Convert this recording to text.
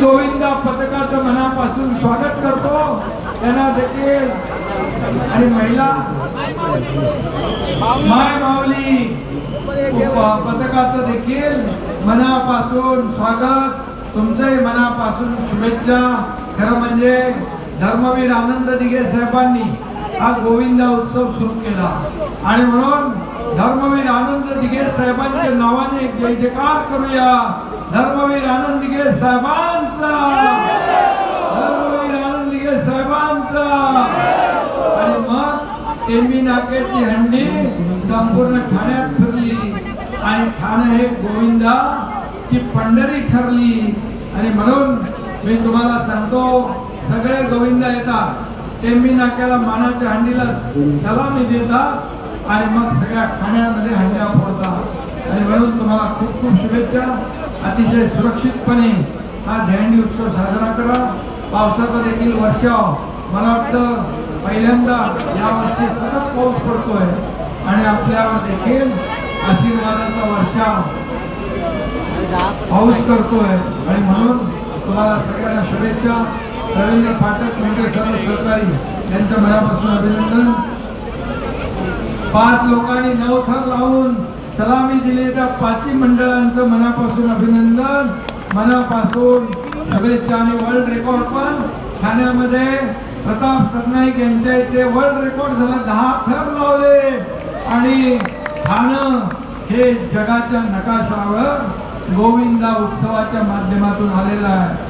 गोविंदा पथकाचं मनापासून स्वागत करतो. त्यांना देखील आणि महिला माय माऊली पथकाचं देखील मनापासून स्वागत. तुमचंही मनापासून शुभेच्छा. खरं म्हणजे धर्मवीर आनंद दिघे साहेबांनी हा गोविंदा उत्सव सुरू केला. आणि म्हणून धर्मवीर आनंद दिघे साहेबांच्या नावाने जय जयकार करूया. धर्मवीर आनंद दिघे साहेबां धर्मवीर आनंद साहेबांचा. आणि मग टेंबी नाक्याची हंडी संपूर्ण ठाण्यात फिरली. आणि ठाणे हे गोविंदा ची पंढरी ठरली. आणि म्हणून मी तुम्हाला सांगतो सगळे गोविंदा येतात. टेंबी नाक्याला मानाच्या हंडीला सलामी देतात. आणि मग सगळ्या ठाण्यामध्ये हंड्या फोडतात. आणि म्हणून तुम्हाला खूप खूप शुभेच्छा. अतिशय सुरक्षितपणे हा झेंडी उत्सव साजरा करा. पावसाचा देखील वर्षाव मला वाटतं पहिल्यांदा यावर्षी सतत पाऊस पडतोय आणि आपल्यावर देखील आशीर्वादाचा वर्षाव पाऊस करतोय. आणि म्हणून तुम्हाला सगळ्यांना शुभेच्छा. रवींद्र फाटक म्हणजे सर्व सहकारी यांच्या मनापासून अभिनंदन. पाच लोकांनी नऊ थर लावून सलामी दिली त्या पाचही मंडळांचं मनापासून अभिनंदन. मनापासून शुभेच्छा आणि वर्ल्ड रेकॉर्ड पण ठाण्यामध्ये प्रताप सरनाईक यांच्या इथे वर्ल्ड रेकॉर्ड झाला. दहा थर लावले. आणि ठाणं हे जगाच्या नकाशावर गोविंदा उत्सवाच्या माध्यमातून आलेलं आहे.